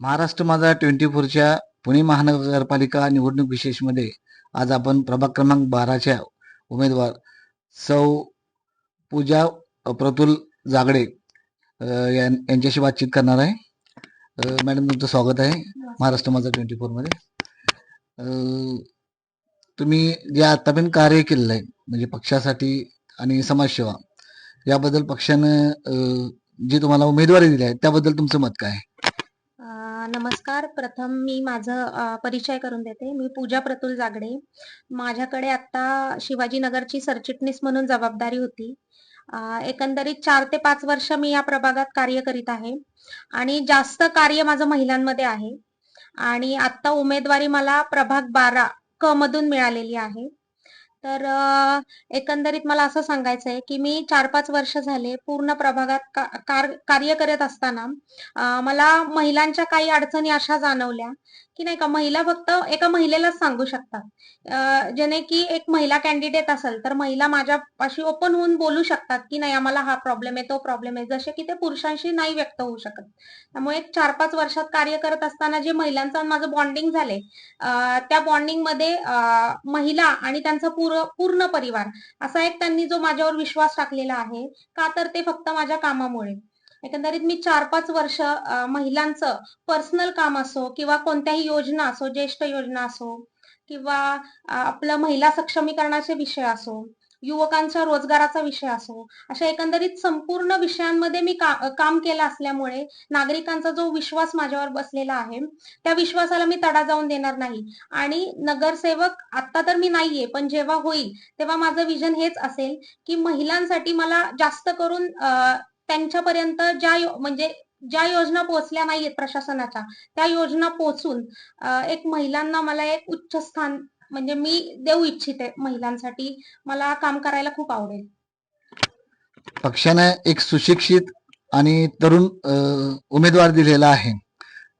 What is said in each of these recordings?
Maharashtra Majha twenty फोरच्या Pune महानगरपालिका निवडणूक विशेषमध्ये आज आपण प्रभाग क्रमांक बाराच्या उमेदवार सौ पूजा प्रतुल जागडे यां- यांच्याशी बातचीत करणार आहे मॅडम तुमचं स्वागत आहे महाराष्ट्र माझा ट्वेंटी फोरमध्ये तुम्ही जे आतापर्यंत कार्य केलेलं आहे म्हणजे पक्षासाठी आणि समाजसेवा याबद्दल पक्षानं जी तुम्हाला उमेदवारी दिली आहे त्याबद्दल तुमचं मत काय आहे? नमस्कार. प्रथम मी माझं परिचय करून देते. मी पूजा प्रतुल जागडे. माझ्याकडे आता शिवाजीनगरची सरचिटणीस म्हणून जबाबदारी होती. एकंदरीत चार ते पाच वर्ष मी या प्रभागात कार्य करीत आहे. आणि जास्त कार्य माझं महिलांमध्ये आहे. आणि आता उमेदवारी मला प्रभाग बारा क मधून मिळालेली आहे. तर एकंदरीत मला असं सांगायचं आहे की मी चार पाच वर्ष झाले पूर्ण प्रभागात कार्य करत असताना मला महिलांच्या काही अडचणी अशा जाणवल्या की नाही का महिला फक्त एका महिलेलाच सांगू शकतात. जेणे की एक महिला कॅन्डिडेट असेल तर महिला माझ्यापाशी ओपन होऊन बोलू शकतात की नाही आम्हाला हा प्रॉब्लेम आहे तो प्रॉब्लेम आहे. जसे की ते पुरुषांशी नाही व्यक्त होऊ शकत. त्यामुळे एक चार पाच वर्षात कार्य करत असताना जे महिलांचं आणि माझं बॉन्डिंग झाले त्या बॉन्डिंगमध्ये महिला आणि त्यांचा पूर्ण परिवार असा एक त्यांनी जो माझ्यावर विश्वास टाकलेला आहे का तर ते फक्त माझ्या कामामुळे. एकंदरीत मी चार पाच वर्ष महिलांचं पर्सनल काम असो किंवा कोणत्याही योजना असो ज्येष्ठ योजना असो किंवा आपलं महिला सक्षमीकरणाचे विषय असो युवकांच्या रोजगाराचा विषय असो अशा एकंदरीत संपूर्ण विषयांमध्ये मी का, काम केलं असल्यामुळे नागरिकांचा जो विश्वास माझ्यावर बसलेला आहे त्या विश्वासाला मी तडा जाऊन देणार नाही. आणि नगरसेवक आता तर मी नाहीये पण जेव्हा होईल तेव्हा माझं विजन हेच असेल की महिलांसाठी मला जास्त करून त्यांच्यापर्यंत ज्या म्हणजे ज्या योजना पोहोचल्या नाहीयेत प्रशासनाच्या त्या योजना पोहोचून एक महिलांना मला एक उच्च स्थान म्हणजे मी देऊ इच्छिते महिलांसाठी. मला काम करायला खूप आवडेल. पक्षानं एक सुशिक्षित आणि तरुण उमेदवार दिलेला आहे.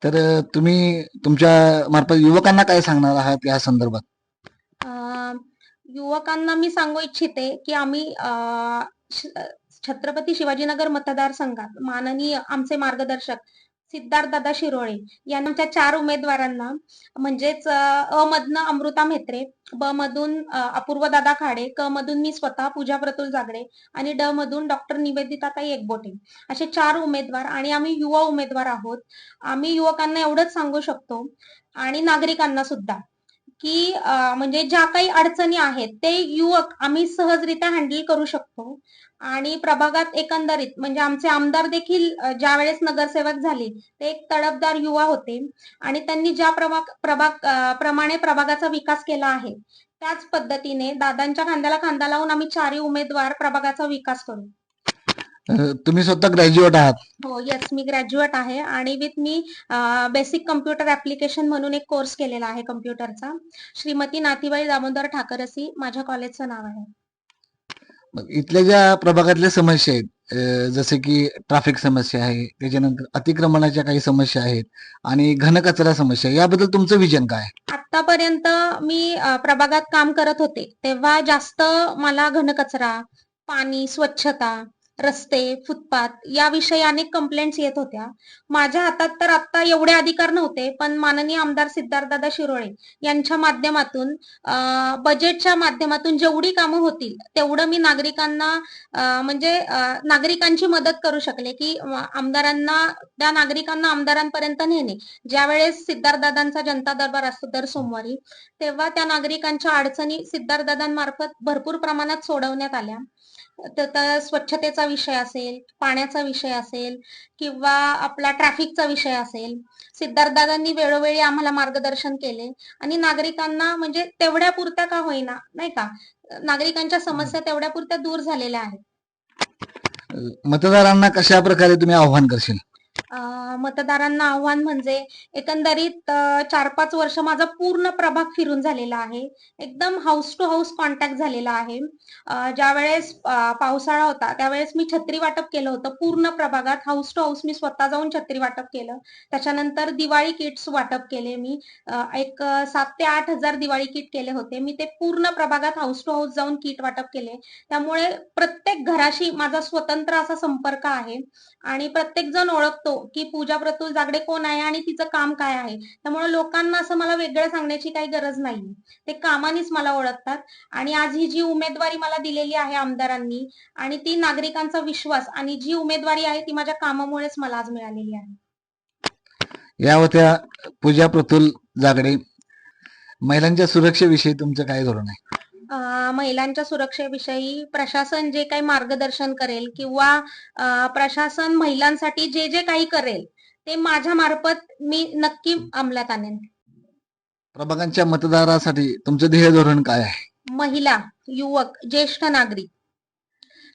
तर तुम्ही तुमच्या मार्फत युवकांना काय सांगणार आहात या संदर्भात? युवकांना मी सांगू इच्छिते की आम्ही छत्रपती शिवाजीनगर मतदारसंघात माननीय आमचे मार्गदर्शक सिद्धार्थदादा शिरोळे यांच्या चार उमेदवारांना म्हणजेच अ, मधनं अमृता म्हेत्रे ब मधून अपूर्व अपूर्वदादा खाडे क मधून मी स्वतः पूजा प्रतुल जागडे आणि ड मधून डॉक्टर निवेदिताताई एकबोटे. असे चार उमेदवार आणि आम्ही युवा उमेदवार आहोत. आम्ही युवकांना एवढंच सांगू शकतो आणि नागरिकांना सुद्धा. की म्हणजे ज्या काही अडचणी आहेत ते युवक आम्ही सहजरित्या हँडल करू शकतो. आणि प्रभागात एकंदरीत म्हणजे आमचे आमदार देखील ज्या वेळेस नगरसेवक झाले ते एक तडफदार युवा होते. आणि त्यांनी ज्या प्रभाग प्रभाग प्रमाणे प्रभागाचा विकास केला आहे त्याच पद्धतीने दादांच्या खांद्याला खांदा लावून आम्ही चारही उमेदवार प्रभागाचा विकास करू. तुम्ही स्वतः ग्रॅज्युएट आहात हो येस मी ग्रॅज्युएट आहे आणि विथ मी बेसिक कम्प्युटर ऍप्लिकेशन म्हणून एक कोर्स केलेला आहे कम्प्युटरचा श्रीमती नाथीबाई दामोदर ठाकरसी माझ्या कॉलेजचं नाव आहे इथल्या ज्या प्रभागातल्या समस्या आहेत जसे की ट्रॅफिक समस्या आहे त्याच्यानंतर अतिक्रमणाच्या काही समस्या आहेत आणि घनकचरा समस्या. याबद्दल तुमचं विजन काय आहे? आतापर्यंत मी प्रभागात काम करत होते तेव्हा जास्त मला घनकचरा पाणी स्वच्छता रस्ते फुटपाथ याविषयी अनेक कंप्लेंट्स येत होत्या. माझ्या हातात तर आता एवढे अधिकार नव्हते पण माननीय आमदार सिद्धार्थदादा शिरोळे यांच्या माध्यमातून बजेटच्या माध्यमातून जेवढी कामं होतील तेवढं मी नागरिकांना म्हणजे नागरिकांची मदत करू शकले की आमदारांना त्या नागरिकांना आमदारांपर्यंत नेणे. ज्यावेळेस सिद्धार्थदादांचा जनता दरबार असतो दर सोमवारी तेव्हा त्या नागरिकांच्या अडचणी सिद्धार्थदादांमार्फत भरपूर प्रमाणात सोडवण्यात आल्या. तर स्वच्छतेचा विषय असेल पाण्याचा विषय असेल किंवा आपला ट्रॅफिकचा विषय असेल सिद्धार्थदादांनी वेळोवेळी आम्हाला मार्गदर्शन केले आणि नागरिकांना म्हणजे तेवढ्या पुरत्या का होईना नाही का? नागरिकांच्या समस्या तेवढ्या पुरत्या दूर झालेल्या आहेत. मतदारांना कशा प्रकारे तुम्ही आव्हान करशील? मतदारांना आव्हान म्हणजे एकंदरीत चार पाच वर्ष माझा पूर्ण प्रभाग फिरून झालेला आहे. एकदम हाऊस टू हाऊस कॉन्टॅक्ट झालेला आहे. ज्यावेळेस पावसाळा होता त्यावेळेस मी छत्री वाटप केलं होतं. पूर्ण प्रभागात हाऊस टू हाऊस मी स्वतः जाऊन छत्री वाटप केलं. त्याच्यानंतर दिवाळी किट्स वाटप केले मी. एक सात ते आठ हजार दिवाळी किट केले होते. मी ते पूर्ण प्रभागात हाऊस टू हाऊस जाऊन किट वाटप केले. त्यामुळे प्रत्येक घराशी माझा स्वतंत्र असा संपर्क आहे. आणि प्रत्येक जण ओळख शकतो की पूजा प्रतुल जागडे कोण आहे आणि तिचं काम काय आहे? त्यामुळे लोकांना असं मला वेगळं सांगण्याची काही गरज नाही ते कामानेच मला ओळखतात. आणि आज ही जी उमेदवारी मला दिलेली आहे आमदारांनी आणि ती नागरिकांचा विश्वास आणि जी उमेदवारी आहे ती माझ्या कामामुळेच मला आज मिळालेली आहे. या होत्या पूजा प्रतुल जागडे. महिलांच्या सुरक्षेविषयी तुमचं काय धोरण आहे? महिलांच्या सुरक्षेविषयी प्रशासन जे काही मार्गदर्शन करेल किंवा प्रशासन महिलांसाठी जे जे काही करेल ते माझ्या मार्फत मी नक्की अंमलात आणेन. प्रभागांच्या मतदारासाठी तुमचं ध्येय धोरण काय आहे? महिला युवक ज्येष्ठ नागरिक.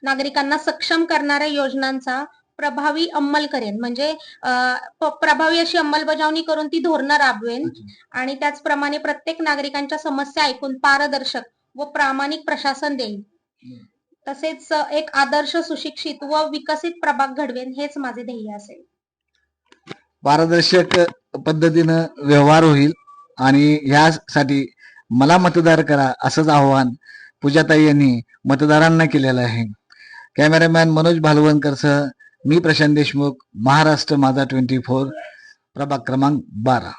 नागरिकांना सक्षम करणाऱ्या योजनांचा प्रभावी अंमल करेन. म्हणजे प्रभावी अशी अंमलबजावणी करून ती धोरणं राबवेन आणि त्याचप्रमाणे प्रत्येक नागरिकांच्या समस्या ऐकून पारदर्शक व प्रामाणिक प्रशासन देईल तसेच एक आदर्श सुशिक्षित व विकसित प्रभाग घडवेन हेच माझे ध्येय असेल पारदर्शक पद्धतीनं व्यवहार होईल आणि यासाठी मला मतदार करा असंच आव्हान पूजाताई यांनी मतदारांना केलेलं आहे. कॅमेरामॅन मनोज भालवणकरसह मी प्रशांत देशमुख महाराष्ट्र माझा ट्वेंटी फोर प्रभाग क्रमांक बारा.